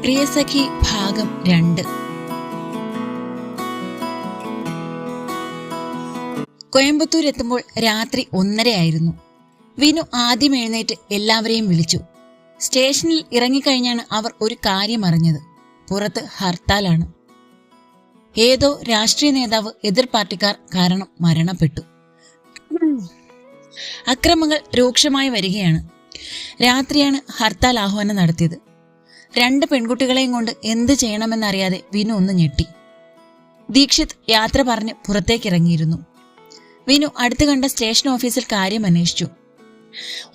പ്രിയസഖി ഭാഗം രണ്ട്. കോയമ്പത്തൂർ എത്തുമ്പോൾ രാത്രി ഒന്നരയായിരുന്നു വിനു ആദ്യം എഴുന്നേറ്റ് എല്ലാവരെയും വിളിച്ചു. സ്റ്റേഷനിൽ ഇറങ്ങിക്കഴിഞ്ഞാണ് അവർ ഒരു കാര്യം അറിഞ്ഞത്. പുറത്ത് ഹർത്താലാണ്. ഏതോ രാഷ്ട്രീയ നേതാവ് എതിർ പാർട്ടിക്കാർ കാരണം മരണപ്പെട്ടു. അക്രമങ്ങൾ രൂക്ഷമായി വരികയാണ്. രാത്രിയാണ് ഹർത്താൽ ആഹ്വാനം നടത്തിയത്. രണ്ട് പെൺകുട്ടികളെയും കൊണ്ട് എന്ത് ചെയ്യണമെന്നറിയാതെ വിനു ഒന്ന് ഞെട്ടി. ദീക്ഷിത് യാത്ര പറഞ്ഞ് പുറത്തേക്കിറങ്ങിയിരുന്നു. വിനു അടുത്ത് കണ്ട സ്റ്റേഷൻ ഓഫീസിൽ കാര്യം അന്വേഷിച്ചു.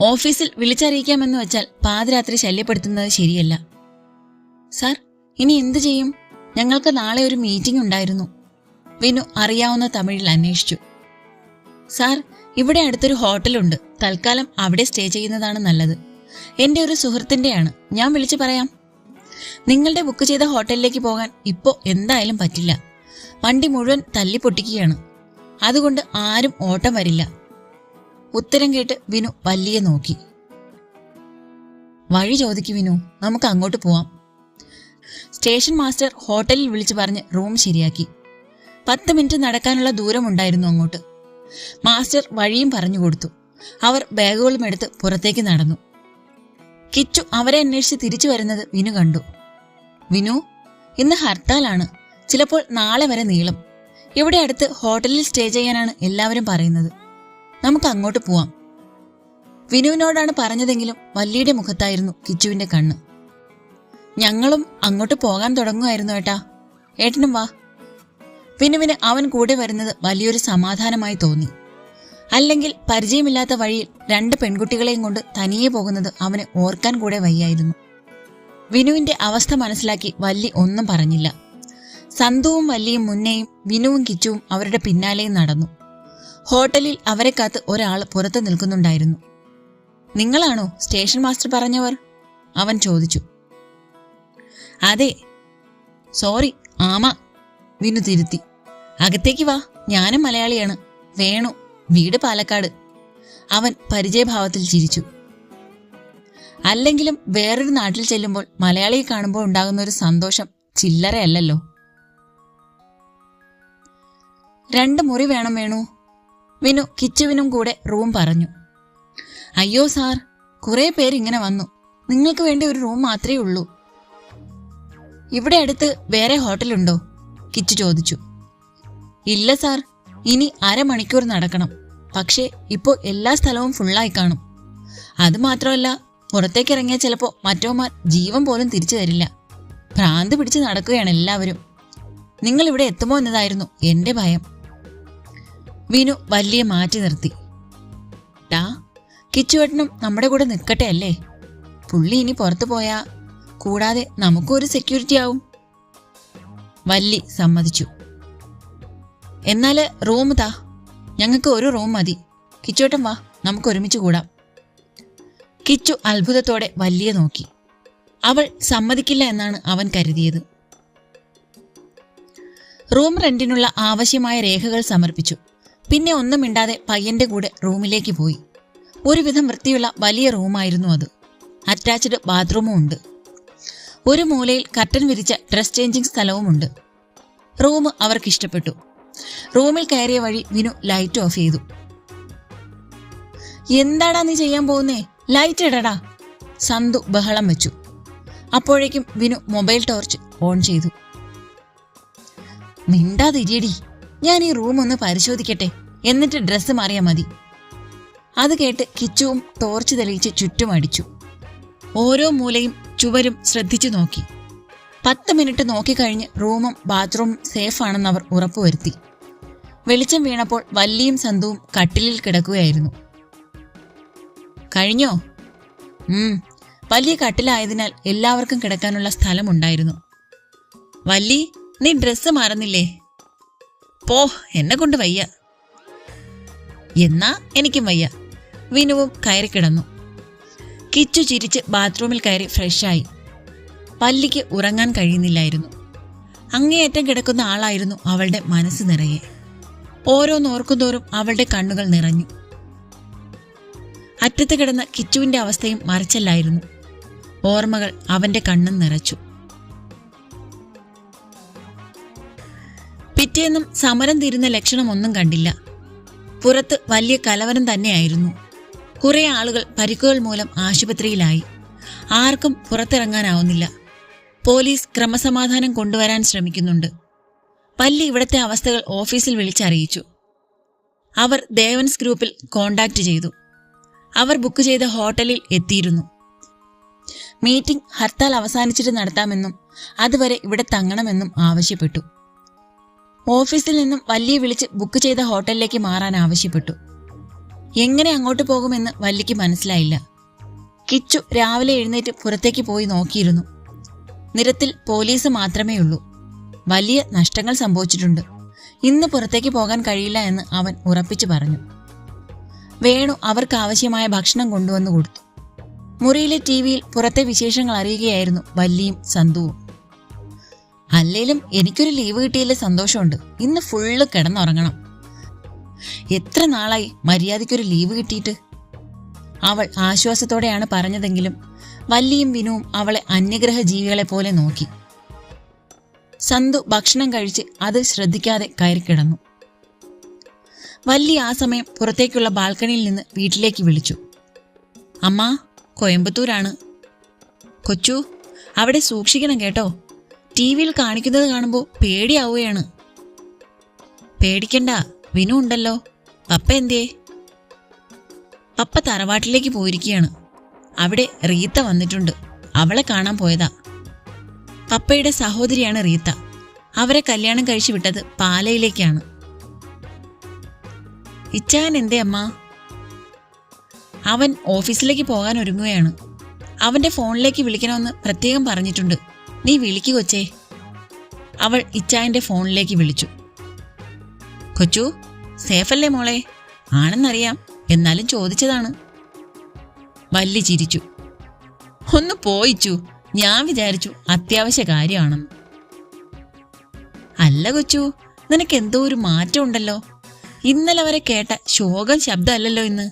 ഓഫീസിൽ വിളിച്ചറിയിക്കാമെന്ന് വെച്ചാൽ പാതിരാത്രി ശല്യപ്പെടുത്തുന്നത് ശരിയല്ല. സാർ ഇനി എന്തു ചെയ്യും? ഞങ്ങൾക്ക് നാളെ ഒരു മീറ്റിംഗ് ഉണ്ടായിരുന്നു. വിനു അറിയാവുന്ന തമിഴിൽ അന്വേഷിച്ചു. സാർ ഇവിടെ അടുത്തൊരു ഹോട്ടലുണ്ട്. തൽക്കാലം അവിടെ സ്റ്റേ ചെയ്യുന്നതാണ് നല്ലത്. എന്റെ ഒരു സുഹൃത്തിന്റെയാണ്. ഞാൻ വിളിച്ചു പറയാം. നിങ്ങളുടെ ബുക്ക് ചെയ്ത ഹോട്ടലിലേക്ക് പോകാൻ ഇപ്പോ എന്തായാലും പറ്റില്ല. വണ്ടി മുഴുവൻ തല്ലി പൊട്ടിക്കുകയാണ്. അതുകൊണ്ട് ആരും ഓട്ടം വരില്ല. ഉത്തരം കേട്ട് വിനു വല്ലിയെ നോക്കി. വഴി ചോദിക്കു വിനു നമുക്ക് അങ്ങോട്ട് പോവാം. സ്റ്റേഷൻ മാസ്റ്റർ ഹോട്ടലിൽ വിളിച്ചു പറഞ്ഞ് റൂം ശരിയാക്കി. പത്ത് മിനിറ്റ് നടക്കാനുള്ള ദൂരമുണ്ടായിരുന്നു അങ്ങോട്ട്. മാസ്റ്റർ വഴിയും പറഞ്ഞു കൊടുത്തു. അവർ ബാഗുകളും എടുത്ത് പുറത്തേക്ക് നടന്നു. കിച്ചു അവരെ അന്വേഷിച്ച് തിരിച്ചു വരുന്നത് വിനു കണ്ടു. വിനു ഇന്ന് ഹർത്താലാണ്. ചിലപ്പോൾ നാളെ വരെ നീളും. ഇവിടെ അടുത്ത് ഹോട്ടലിൽ സ്റ്റേ ചെയ്യാനാണ് എല്ലാവരും പറയുന്നത്. നമുക്ക് അങ്ങോട്ട് പോവാം. വിനുവിനോടാണ് പറഞ്ഞതെങ്കിലും വല്ലിയുടെ മുഖത്തായിരുന്നു കിച്ചുവിന്റെ കണ്ണ്. ഞങ്ങളും അങ്ങോട്ട് പോകാൻ തുടങ്ങുമായിരുന്നു ഏട്ടാ. ഏട്ടനും വാ. വിനുവിന് അവൻ കൂടെ വരുന്നത് വലിയൊരു സമാധാനമായി തോന്നി. അല്ലെങ്കിൽ പരിചയമില്ലാത്ത വഴിയിൽ രണ്ട് പെൺകുട്ടികളെയും കൊണ്ട് തനിയെ പോകുന്നത് അവന് ഓർക്കാൻ കൂടെ വയ്യായിരുന്നു. വിനുവിന്റെ അവസ്ഥ മനസ്സിലാക്കി വല്ലി ഒന്നും പറഞ്ഞില്ല. സന്തുവും വല്ലിയും മുന്നേയും വിനുവും കിച്ചുവും അവരുടെ പിന്നാലെയും നടന്നു. ഹോട്ടലിൽ അവരെ കാത്ത് ഒരാൾ പുറത്ത് നിൽക്കുന്നുണ്ടായിരുന്നു. നിങ്ങളാണോ സ്റ്റേഷൻ മാസ്റ്റർ പറഞ്ഞവർ? അവൻ ചോദിച്ചു. അതെ. സോറി ആമ വിനു തിരുത്തി. അകത്തേക്ക് വാ ഞാനും മലയാളിയാണ്. വേണു വീട് പാലക്കാട്. അവൻ പരിചയഭാവത്തിൽ ചിരിച്ചു. അല്ലെങ്കിലും വേറൊരു നാട്ടിൽ ചെല്ലുമ്പോൾ മലയാളിയെ കാണുമ്പോൾ ഉണ്ടാകുന്ന ഒരു സന്തോഷം ചില്ലറയല്ലല്ലോ. രണ്ട് മുറി വേണം വേണു. വിനു കിച്ചുവിനും കൂടെ റൂം പറഞ്ഞു. അയ്യോ സാർ കുറെ പേര് ഇങ്ങനെ വന്നു. നിങ്ങൾക്ക് വേണ്ടി ഒരു റൂം മാത്രമേ ഉള്ളൂ. ഇവിടെ അടുത്ത് വേറെ ഹോട്ടലുണ്ടോ? കിച്ചു ചോദിച്ചു. ഇല്ല സാർ ഇനി അരമണിക്കൂർ നടക്കണം. പക്ഷേ ഇപ്പോൾ എല്ലാ സ്ഥലവും ഫുള്ളായി കാണും. അത് മാത്രമല്ല പുറത്തേക്ക് ഇറങ്ങിയാൽ ചിലപ്പോൾ മറ്റോമാർ ജീവൻ പോലും തിരിച്ചു തരില്ല. ഭ്രാന്ത് പിടിച്ച് നടക്കുകയാണ് എല്ലാവരും. നിങ്ങൾ ഇവിടെ എത്തുമോ എന്നതായിരുന്നു എന്റെ ഭയം. വിനു വലിയ മാറ്റി നിർത്തി. ടാ കിച്ചുവേട്ടനും നമ്മുടെ കൂടെ നിൽക്കട്ടെ അല്ലേ? പുള്ളി ഇനി പുറത്തു പോയാ കൂടാതെ നമുക്കും ഒരു സെക്യൂരിറ്റി ആവും. വല്ലി സമ്മതിച്ചു. എന്നാൽ റൂം താ. ഞങ്ങൾക്ക് ഒരു റൂം മതി. കിച്ചോട്ടൻ വാ. നമുക്ക് ഒരുമിച്ച് കൂടാം. കിച്ചു അത്ഭുതത്തോടെ വലിയ നോക്കി. അവൾ സമ്മതിക്കില്ല എന്നാണ് അവൻ കരുതിയത്. റൂം റെന്റിനുള്ള ആവശ്യമായ രേഖകൾ സമർപ്പിച്ചു. പിന്നെ ഒന്നും മിണ്ടാതെ പയ്യന്റെ കൂടെ റൂമിലേക്ക് പോയി. ഒരുവിധം വൃത്തിയുള്ള വലിയ റൂമായിരുന്നു അത്. അറ്റാച്ച്ഡ് ബാത്റൂമും ഉണ്ട്. ഒരു മൂലയിൽ കർട്ടൻ വിരിച്ച ഡ്രസ് ചേഞ്ചിങ് സ്ഥലവുമുണ്ട്. റൂം അവർക്ക് ഇഷ്ടപ്പെട്ടു റൂമിൽ കയറിയ വഴി വിനു ലൈറ്റ് ഓഫ് ചെയ്തു. എന്താടാ നീ ചെയ്യാൻ പോകുന്നേ? ലൈറ്റ് ഇടടാ. സന്തു ബഹളം വെച്ചു. അപ്പോഴേക്കും വിനു മൊബൈൽ ടോർച്ച് ഓൺ ചെയ്തു. മിണ്ടാതിരിയടി. ഞാൻ ഈ റൂം ഒന്ന് പരിശോധിക്കട്ടെ. എന്നിട്ട് ഡ്രസ്സ് മാറിയാൽ മതി. അത് കേട്ട് കിച്ചുവും ടോർച്ച് തെളിയിച്ച് ചുറ്റും അടിച്ചു. ഓരോ മൂലയും ചുവരും ശ്രദ്ധിച്ചു നോക്കി. പത്ത് മിനിറ്റ് നോക്കിക്കഴിഞ്ഞ് റൂമും ബാത്റൂമും സേഫാണെന്ന് അവർ ഉറപ്പുവരുത്തി. വെളിച്ചം വീണപ്പോൾ വല്ലിയും സന്തുവും കട്ടിലിൽ കിടക്കുകയായിരുന്നു. കഴിഞ്ഞോ? വലിയ കട്ടിലായതിനാൽ എല്ലാവർക്കും കിടക്കാനുള്ള സ്ഥലമുണ്ടായിരുന്നു. വല്ലി നീ ഡ്രസ്സ് മാറുന്നില്ലേ? പോ എന്നെ കൊണ്ട് വയ്യ. എന്നാ എനിക്കും വയ്യ. വിനുവും കയറി കിടന്നു. കിച്ചു ചിരിച്ച് ബാത്റൂമിൽ കയറി ഫ്രഷായി. പല്ലിക്ക് ഉറങ്ങാൻ കഴിയുന്നില്ലായിരുന്നു. അങ്ങേയറ്റം കിടക്കുന്ന ആളായിരുന്നു അവളുടെ മനസ്സ് നിറയെ. ഓരോന്നോർക്കുന്തോറും അവളുടെ കണ്ണുകൾ നിറഞ്ഞു. അറ്റത്ത് കിടന്ന കിച്ചുവിന്റെ അവസ്ഥയും മറിച്ചല്ലായിരുന്നു. ഓർമ്മകൾ അവന്റെ കണ്ണും നിറച്ചു. പിറ്റേന്നും സമരം തീരുന്ന ലക്ഷണമൊന്നും കണ്ടില്ല. പുറത്ത് വലിയ കലവരം തന്നെയായിരുന്നു. കുറെ ആളുകൾ പരിക്കുകൾ മൂലം ആശുപത്രിയിലായി. ആർക്കും പുറത്തിറങ്ങാനാവുന്നില്ല. പോലീസ് ക്രമസമാധാനം കൊണ്ടുവരാൻ ശ്രമിക്കുന്നുണ്ട്. പല്ലി ഇവിടത്തെ അവസ്ഥകൾ ഓഫീസിൽ വിളിച്ചറിയിച്ചു. അവർ ദേവൻസ് ഗ്രൂപ്പിൽ കോണ്ടാക്ട് ചെയ്തു. അവർ ബുക്ക് ചെയ്ത ഹോട്ടലിൽ എത്തിയിരുന്നു. മീറ്റിംഗ് ഹർത്താൽ അവസാനിച്ചിട്ട് നടത്താമെന്നും അതുവരെ ഇവിടെ തങ്ങണമെന്നും ആവശ്യപ്പെട്ടു. ഓഫീസിൽ നിന്നും വല്ലിയെ വിളിച്ച് ബുക്ക് ചെയ്ത ഹോട്ടലിലേക്ക് മാറാൻ ആവശ്യപ്പെട്ടു. എങ്ങനെ അങ്ങോട്ട് പോകുമെന്ന് വല്ലിക്ക് മനസ്സിലായില്ല. കിച്ചു രാവിലെ എഴുന്നേറ്റ് പുറത്തേക്ക് പോയി നോക്കിയിരുന്നു. നിരത്തിൽ പോലീസ് മാത്രമേ ഉള്ളൂ വലിയ നഷ്ടങ്ങൾ സംഭവിച്ചിട്ടുണ്ട്. ഇന്ന് പുറത്തേക്ക് പോകാൻ കഴിയില്ല എന്ന് അവൻ ഉറപ്പിച്ചു പറഞ്ഞു. വേണു അവർക്ക് ആവശ്യമായ ഭക്ഷണം കൊണ്ടുവന്നു കൊടുത്തു. മുറിയിലെ ടി വിയിൽ പുറത്തെ വിശേഷങ്ങൾ അറിയുകയായിരുന്നു വല്ലിയും സന്തുവും. അല്ലേലും എനിക്കൊരു ലീവ് കിട്ടിയതിൽ സന്തോഷമുണ്ട്. ഇന്ന് ഫുള്ള് കിടന്നുറങ്ങണം. എത്ര നാളായി മര്യാദയ്ക്കൊരു ലീവ് കിട്ടിയിട്ട്? അവൾ ആശ്വാസത്തോടെയാണ് പറഞ്ഞതെങ്കിലും വല്ലിയും വിനുവും അവളെ അന്യഗ്രഹ ജീവികളെ പോലെ നോക്കി. സന്തു ഭക്ഷണം കഴിച്ച് അത് ശ്രദ്ധിക്കാതെ കയറി കിടന്നു. വല്ലി ആ സമയം പുറത്തേക്കുള്ള ബാൽക്കണിയിൽ നിന്ന് വീട്ടിലേക്ക് വിളിച്ചു. അമ്മ കോയമ്പത്തൂരാണ്. കൊച്ചു അവിടെ സൂക്ഷിക്കണം കേട്ടോ. ടി വിയിൽ കാണിക്കുന്നത് കാണുമ്പോൾ പേടിയാവുകയാണ്. പേടിക്കണ്ട വിനു ഉണ്ടല്ലോ. പപ്പ എന്തേ? പപ്പ തറവാട്ടിലേക്ക് പോയിരിക്കുകയാണ്. അവിടെ റീത്ത വന്നിട്ടുണ്ട്. അവളെ കാണാൻ പോയതാ. പപ്പയുടെ സഹോദരിയാണ് റീത്ത. അവരെ കല്യാണം കഴിച്ചു വിട്ടത് പാലയിലേക്കാണ്. ഇച്ചാൻ എന്തേ അമ്മ? അവൻ ഓഫീസിലേക്ക് പോകാൻ ഒരുങ്ങുകയാണ്. അവന്റെ ഫോണിലേക്ക് വിളിക്കണമെന്ന് പ്രത്യേകം പറഞ്ഞിട്ടുണ്ട്. നീ വിളിക്കു കൊച്ചേ. അവൾ ഇച്ചായന്റെ ഫോണിലേക്ക് വിളിച്ചു. കൊച്ചു സേഫല്ലേ മോളെ? ആണെന്നറിയാം. എന്നാലും ചോദിച്ചതാണ്. വല്ലി ചിരിച്ചു. ഒന്ന് പോയിച്ചു ഞാൻ വിചാരിച്ചു അത്യാവശ്യ കാര്യമാണെന്ന് അല്ല കൊച്ചു നിനക്ക് എന്തോ ഒരു മാറ്റം ഉണ്ടല്ലോ. ഇന്നലെ വരെ കേട്ട ശോകം ശബ്ദമല്ലല്ലോ ഇന്ന്.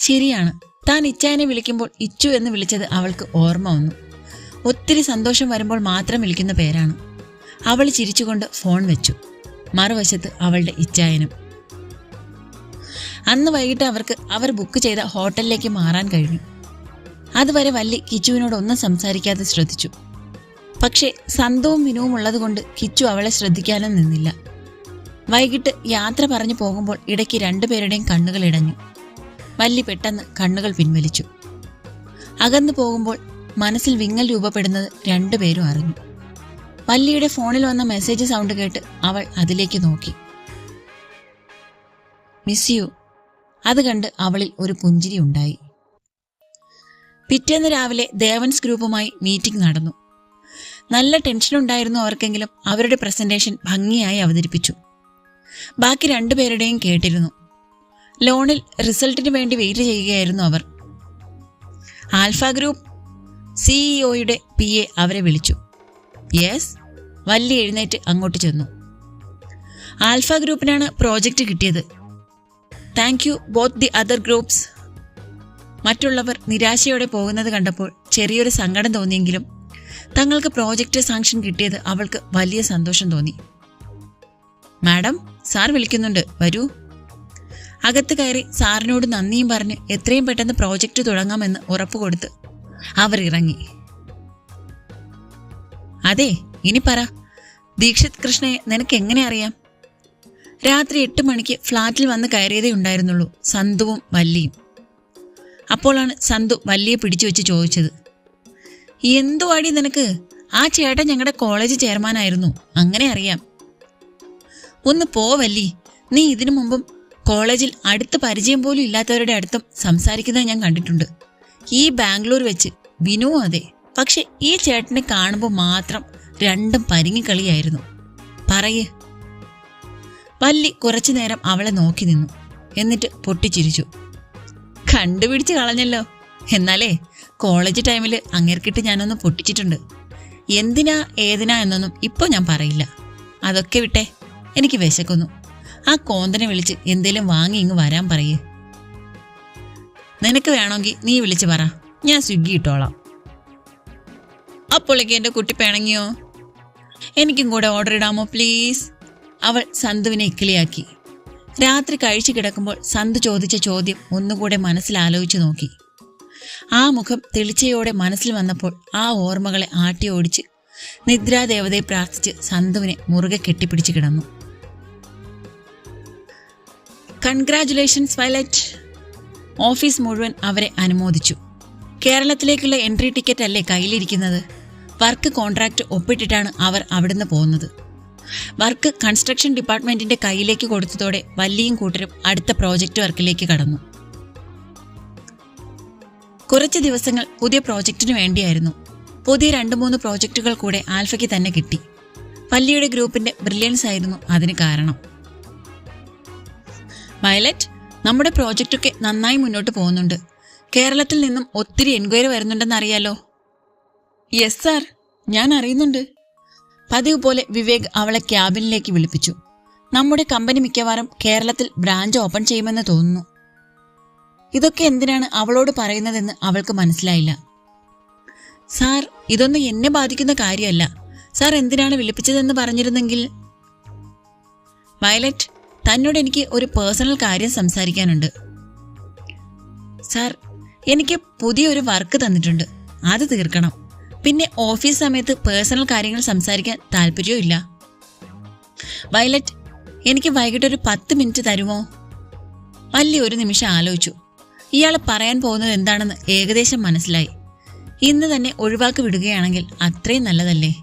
ശരിയാണ് താൻ ഇച്ചായനെ വിളിക്കുമ്പോൾ ഇച്ചു എന്ന് വിളിച്ചത് അവൾക്ക് ഓർമ്മ വന്നു. ഒത്തിരി സന്തോഷം വരുമ്പോൾ മാത്രം വിളിക്കുന്ന പേരാണ്. അവൾ ചിരിച്ചുകൊണ്ട് ഫോൺ വെച്ചു. മറുവശത്ത് അവളുടെ ഇച്ചായനും. അന്ന് വൈകിട്ട് അവർക്ക് അവർ ബുക്ക് ചെയ്ത ഹോട്ടലിലേക്ക് മാറാൻ കഴിഞ്ഞു. അതുവരെ വല്ലി കിച്ചുവിനോട് ഒന്നും സംസാരിക്കാതെ ശ്രദ്ധിച്ചു. പക്ഷേ സന്തവും വിനുവും ഉള്ളതുകൊണ്ട് കിച്ചു അവളെ ശ്രദ്ധിക്കാനും നിന്നില്ല. വൈകിട്ട് യാത്ര പറഞ്ഞു പോകുമ്പോൾ ഇടയ്ക്ക് രണ്ടുപേരുടെയും കണ്ണുകൾ ഇടഞ്ഞു. വല്ലി പെട്ടെന്ന് കണ്ണുകൾ പിൻവലിച്ചു. അകന്നു പോകുമ്പോൾ മനസ്സിൽ വിങ്ങൽ രൂപപ്പെടുന്നത് രണ്ടുപേരും അറിഞ്ഞു. വല്ലിയുടെ ഫോണിൽ വന്ന മെസ്സേജ് സൗണ്ട് കേട്ട് അവൾ അതിലേക്ക് നോക്കി. Miss you. അത് കണ്ട് അവളിൽ ഒരു പുഞ്ചിരി ഉണ്ടായി. പിറ്റേന്ന് രാവിലെ ദേവൻസ് ഗ്രൂപ്പുമായി മീറ്റിംഗ് നടന്നു. നല്ല ടെൻഷൻ ഉണ്ടായിരുന്നു അവർക്കെങ്കിലും. അവരുടെ പ്രസന്റേഷൻ ഭംഗിയായി അവതരിപ്പിച്ചു. ബാക്കി രണ്ടുപേരുടെയും കേട്ടിരുന്നു. ലോണിൽ റിസൾട്ടിന് വേണ്ടി വെയിറ്റ് ചെയ്യുകയായിരുന്നു അവർ. ആൽഫ ഗ്രൂപ്പ് സിഇഒയുടെ പി എ അവരെ വിളിച്ചു. യെസ് വല്ലി എഴുന്നേറ്റ് അങ്ങോട്ട് ചെന്നു. ആൽഫ ഗ്രൂപ്പിനാണ് പ്രോജക്റ്റ് കിട്ടിയത്. Thank you both the other groups മറ്റുള്ളവർ നിരാശയോടെ പോകുന്നത് കണ്ടപ്പോൾ ചെറിയൊരു സങ്കടം തോന്നിയെങ്കിലും തങ്ങൾക്ക് പ്രോജക്റ്റ് സാങ്ഷൻ കിട്ടിയത് അവൾക്ക് വലിയ സന്തോഷം തോന്നി. മാഡം സാർ വിളിക്കുന്നുണ്ട്. വരൂ. അകത്ത് കയറി സാറിനോട് നന്ദിയും പറഞ്ഞ് എത്രയും പെട്ടെന്ന് പ്രോജക്റ്റ് തുടങ്ങാമെന്ന് ഉറപ്പുകൊടുത്ത് അവർ ഇറങ്ങി. അതെ ഇനി പറ. ദീക്ഷിത് കൃഷ്ണയെ നിനക്ക് എങ്ങനെ അറിയാം? രാത്രി എട്ട് മണിക്ക് ഫ്ളാറ്റിൽ വന്ന് കയറിയതേ ഉണ്ടായിരുന്നുള്ളൂ സന്തുവും വല്ലിയും അപ്പോഴാണ് സന്തു വല്ലിയെ പിടിച്ചു വെച്ച് ചോദിച്ചത്. എന്തു അടി നിനക്ക്? ആ ചേട്ടൻ ഞങ്ങളുടെ കോളേജ് ചെയർമാനായിരുന്നു. അങ്ങനെ അറിയാം. ഒന്ന് പോ വല്ലി. നീ ഇതിനു മുമ്പും കോളേജിൽ അടുത്ത് പരിചയം പോലും ഇല്ലാത്തവരുടെ അടുത്തും സംസാരിക്കുന്നത് ഞാൻ കണ്ടിട്ടുണ്ട്. ഈ ബാംഗ്ലൂർ വെച്ച് വിനു അതെ. പക്ഷെ ഈ ചേട്ടനെ കാണുമ്പോൾ മാത്രം രണ്ടും പരിങ്ങിക്കളിയായിരുന്നു. പറയേ. വല്ലി കുറച്ചു നേരം അവളെ നോക്കി നിന്നു. എന്നിട്ട് പൊട്ടിച്ചിരിച്ചു. കണ്ടുപിടിച്ച് കളഞ്ഞല്ലോ. എന്നാലേ കോളേജ് ടൈമിൽ അങ്ങേർക്കിട്ട് ഞാനൊന്ന് പൊട്ടിച്ചിട്ടുണ്ട്. എന്തിനാ ഏതിനാ എന്നൊന്നും ഇപ്പോൾ ഞാൻ പറയില്ല. അതൊക്കെ വിട്ടെ എനിക്ക് വിശക്കുന്നു. ആ കോന്തനെ വിളിച്ച് എന്തേലും വാങ്ങി ഇങ്ങ് വരാൻ പറയേ. നിനക്ക് വേണമെങ്കിൽ നീ വിളിച്ച് പറ. ഞാൻ സ്വിഗ്ഗി ഇട്ടോളാം. അപ്പോളേക്ക് എന്റെ കുട്ടി പിണങ്ങിയോ? എനിക്കും കൂടെ ഓർഡർ ഇടാമോ പ്ലീസ് അവൾ സന്തുവിനെ ഇക്കിളിയാക്കി. രാത്രി കഴിച്ചു കിടക്കുമ്പോൾ സന്ത് ചോദിച്ച ചോദ്യം ഒന്നുകൂടെ മനസ്സിൽ ആലോചിച്ചു നോക്കി. ആ മുഖം തെളിച്ചയോടെ മനസ്സിൽ വന്നപ്പോൾ ആ ഓർമ്മകളെ ആട്ടി ഓടിച്ച് നിദ്രാദേവതയെ പ്രാർത്ഥിച്ച് സന്തുവിനെ മുറുകെ കെട്ടിപ്പിടിച്ച് കിടന്നു. കൺഗ്രാചുലേഷൻസ് വയലറ്റ് ഓഫീസ് മുഴുവൻ അവരെ അനുമോദിച്ചു. കേരളത്തിലേക്കുള്ള എൻട്രി ടിക്കറ്റ് അല്ലേ കയ്യിലിരിക്കുന്നത്? വർക്ക് കോൺട്രാക്റ്റ് ഒപ്പിട്ടിട്ടാണ് അവർ അവിടുന്ന് പോകുന്നത്. വർക്ക് കൺസ്ട്രക്ഷൻ ഡിപ്പാർട്ട്മെന്റിന്റെ കയ്യിലേക്ക് കൊടുത്തതോടെ വല്ലിയും കൂട്ടരും അടുത്ത പ്രോജക്റ്റ് വർക്കിലേക്ക് കടന്നു. കുറച്ച് ദിവസങ്ങൾ പുതിയ പ്രോജക്റ്റിനു വേണ്ടിയായിരുന്നു. പുതിയ രണ്ട് മൂന്ന് പ്രോജക്റ്റുകൾ കൂടെ ആൽഫയ്ക്ക് തന്നെ കിട്ടി. വല്ലിയുടെ ഗ്രൂപ്പിന്റെ ബ്രില്യൻസ് ആയിരുന്നു അതിന് കാരണം. വയലറ്റ് നമ്മുടെ പ്രോജക്റ്റൊക്കെ നന്നായി മുന്നോട്ട് പോകുന്നുണ്ട്. കേരളത്തിൽ നിന്നും ഒത്തിരി എൻക്വയറി വരുന്നുണ്ടെന്ന് അറിയാലോ യെസ് സാർ ഞാൻ അറിയുന്നുണ്ട്. പതിവ് പോലെ വിവേക് അവളെ ക്യാബിനിലേക്ക് വിളിപ്പിച്ചു. നമ്മുടെ കമ്പനി മിക്കവാറും കേരളത്തിൽ ബ്രാഞ്ച് ഓപ്പൺ ചെയ്യുമെന്ന് തോന്നുന്നു. ഇതൊക്കെ എന്തിനാണ് അവളോട് പറയുന്നതെന്ന് അവൾക്ക് മനസ്സിലായില്ല. സാർ ഇതൊന്നും എന്നെ ബാധിക്കുന്ന കാര്യമല്ല. സാർ എന്തിനാണ് വിളിപ്പിച്ചതെന്ന് പറഞ്ഞിരുന്നെങ്കിൽ? വയലറ്റ് തന്നോട് എനിക്ക് ഒരു പേഴ്സണൽ കാര്യം സംസാരിക്കാനുണ്ട്. സാർ എനിക്ക് പുതിയൊരു വർക്ക് തന്നിട്ടുണ്ട്. അത് തീർക്കണം. പിന്നെ ഓഫീസ് സമയത്ത് പേഴ്സണൽ കാര്യങ്ങൾ സംസാരിക്കാൻ താല്പര്യവും വയലറ്റ് എനിക്ക് വൈകിട്ട് ഒരു പത്ത് മിനിറ്റ് തരുമോ? വലിയ ഒരു നിമിഷം ആലോചിച്ചു. ഇയാൾ പറയാൻ പോകുന്നത് എന്താണെന്ന് ഏകദേശം മനസ്സിലായി. ഇന്ന് തന്നെ ഒഴിവാക്കി വിടുകയാണെങ്കിൽ അത്രയും നല്ലതല്ലേ?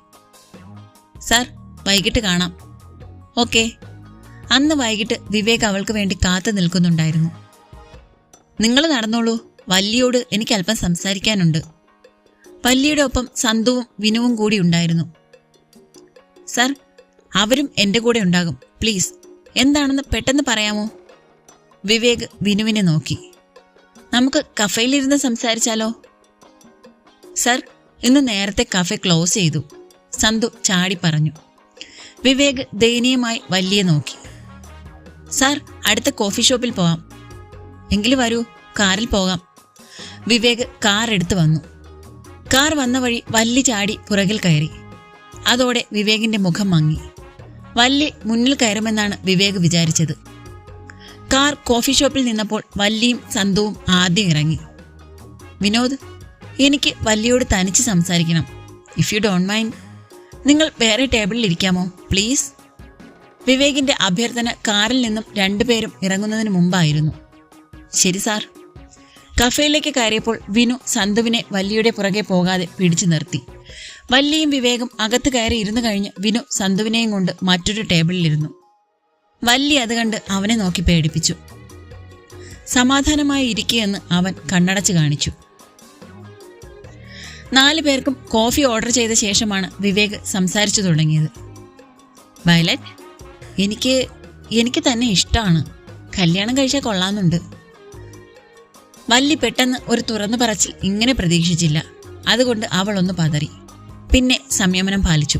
സാർ വൈകിട്ട് കാണാം. ഓക്കെ. അന്ന് വൈകിട്ട് വിവേക് അവൾക്ക് വേണ്ടി കാത്തു നിൽക്കുന്നുണ്ടായിരുന്നു. നിങ്ങൾ നടന്നോളൂ. വല്ലിയോട് എനിക്ക് അല്പം സംസാരിക്കാനുണ്ട്. വല്ലിയുടെ ഒപ്പം സന്തുവും വിനുവും കൂടി ഉണ്ടായിരുന്നു. സർ അവരും എന്റെ കൂടെ ഉണ്ടാകും. പ്ലീസ് എന്താണെന്ന് പെട്ടെന്ന് പറയാമോ? വിവേക് വിനുവിനെ നോക്കി. നമുക്ക് കഫയിലിരുന്ന് സംസാരിച്ചാലോ? സർ ഇന്ന് നേരത്തെ കഫെ ക്ലോസ് ചെയ്തു. സന്തു ചാടി പറഞ്ഞു. വിവേക് ദയനീയമായി വലിയ നോക്കി. സാർ അടുത്ത കോഫി ഷോപ്പിൽ പോവാം. എങ്കിൽ വരൂ കാറിൽ പോകാം. വിവേക് കാർ എടുത്തു വന്നു. കാർ വന്ന വഴി വല്ലി ചാടി പുറകിൽ കയറി. അതോടെ വിവേകിന്റെ മുഖം മങ്ങി. വല്ലി മുന്നിൽ കയറുമെന്നാണ് വിവേക് വിചാരിച്ചത്. കാർ കോഫി ഷോപ്പിൽ നിന്നപ്പോൾ വല്ലിയും സന്തുവും ആദ്യം ഇറങ്ങി. വിനോദ് എനിക്ക് വല്ലിയോട് തനിച്ച് സംസാരിക്കണം. ഇഫ് യു ഡോണ്ട് മൈൻഡ് നിങ്ങൾ വേറെ ടേബിളിൽ ഇരിക്കാമോ? പ്ലീസ് വിവേകിന്റെ അഭ്യർത്ഥന കാറിൽ നിന്നും രണ്ടുപേരും ഇറങ്ങുന്നതിന് മുമ്പായിരുന്നു. ശരി സാർ. കഫേയിലേക്ക് കയറിയപ്പോൾ വിനു സന്തുവിനെ വല്ലിയുടെ പുറകെ പോകാതെ പിടിച്ചു നിർത്തി. വല്ലിയും വിവേകം അകത്ത് കയറി ഇരുന്നു കഴിഞ്ഞ് വിനു സന്തുവിനെയും കൊണ്ട് മറ്റൊരു ടേബിളിലിരുന്നു. വല്ലി അത് കണ്ട് അവനെ നോക്കി പേടിപ്പിച്ചു. സമാധാനമായി ഇരിക്കുകയെന്ന് അവൻ കണ്ണടച്ച് കാണിച്ചു. നാലു പേർക്കും കോഫി ഓർഡർ ചെയ്ത ശേഷമാണ് വിവേക് സംസാരിച്ചു തുടങ്ങിയത്. വയലറ്റ് എനിക്ക് എനിക്ക് തന്നെ ഇഷ്ടമാണ് കല്യാണം കഴിച്ചാൽ കൊള്ളാമെന്നുണ്ട് വല്ലി പെട്ടെന്ന് ഒരു തുറന്നു പറച്ചിൽ ഇങ്ങനെ പ്രതീക്ഷിച്ചില്ല. അതുകൊണ്ട് അവൾ ഒന്ന് പതറി. പിന്നെ സംയമനം പാലിച്ചു.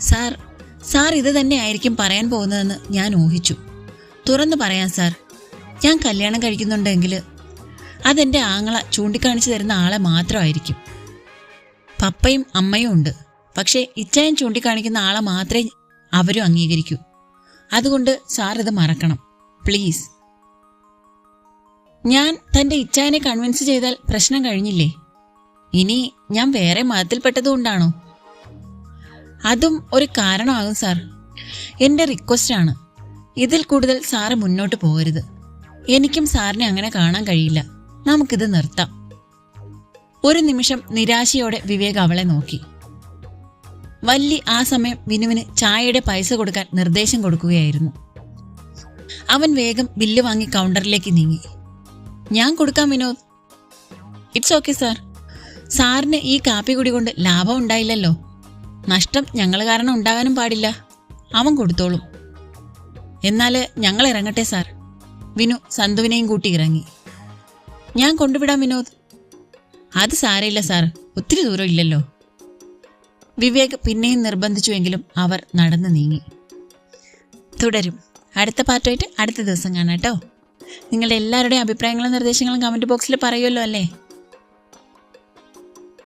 സാർ സാർ ഇത് തന്നെ ആയിരിക്കും പറയാൻ പോകുന്നതെന്ന് ഞാൻ ഊഹിച്ചു. തുറന്നു പറയാം സാർ. ഞാൻ കല്യാണം കഴിക്കുന്നുണ്ടെങ്കിൽ അതെന്റെ ആങ്ങള ചൂണ്ടിക്കാണിച്ചു തരുന്ന ആളെ മാത്രമായിരിക്കും. പപ്പയും അമ്മയും ഉണ്ട്. പക്ഷേ ഇച്ചായൻ ചൂണ്ടിക്കാണിക്കുന്ന ആളെ മാത്രമേ അവരും അംഗീകരിക്കൂ. അതുകൊണ്ട് സാർ ഇത് മറക്കണം. പ്ലീസ്. ഞാൻ തന്റെ ഇച്ഛാനെ കൺവിൻസ് ചെയ്താൽ പ്രശ്നം കഴിഞ്ഞില്ലേ? ഇനി ഞാൻ വേറെ മതത്തിൽപ്പെട്ടതുകൊണ്ടാണോ അതും ഒരു കാരണമാകും സാർ എന്റെ ആണ്. ഇതിൽ കൂടുതൽ സാറ് മുന്നോട്ട് പോകരുത്. എനിക്കും സാറിനെ അങ്ങനെ കാണാൻ കഴിയില്ല. നമുക്കിത് നിർത്താം. ഒരു നിമിഷം നിരാശയോടെ വിവേക് അവളെ നോക്കി. വല്ലി ആ സമയം വിനുവിന് ചായയുടെ പൈസ കൊടുക്കാൻ നിർദ്ദേശം കൊടുക്കുകയായിരുന്നു. അവൻ വേഗം ബില്ല് വാങ്ങി കൗണ്ടറിലേക്ക് നീങ്ങി. ഞാൻ കൊടുക്കാം വിനോദ്. ഇറ്റ്സ് ഓക്കെ സാർ സാറിന് ഈ കാപ്പി കുടി കൊണ്ട് ലാഭം ഉണ്ടായില്ലല്ലോ. നഷ്ടം ഞങ്ങൾ കാരണം ഉണ്ടാകാനും പാടില്ല. അവൻ കൊടുത്തോളും. എന്നാൽ ഞങ്ങൾ ഇറങ്ങട്ടെ സാർ വിനു സന്തുവിനെയും കൂട്ടി ഇറങ്ങി. ഞാൻ കൊണ്ടുവിടാം വിനോദ്. അത് സാരയില്ല സാർ ഒത്തിരി ദൂരം ഇല്ലല്ലോ. വിവേക് പിന്നെയും നിർബന്ധിച്ചുവെങ്കിലും അവർ നടന്നു നീങ്ങി. തുടരും. അടുത്ത പാർട്ടായിട്ട് അടുത്ത ദിവസം കാണാം കേട്ടോ. നിങ്ങളുടെ എല്ലാവരുടെയും അഭിപ്രായങ്ങളും നിർദ്ദേശങ്ങളും കമന്റ് ബോക്സിൽ പറയുമല്ലോ അല്ലേ?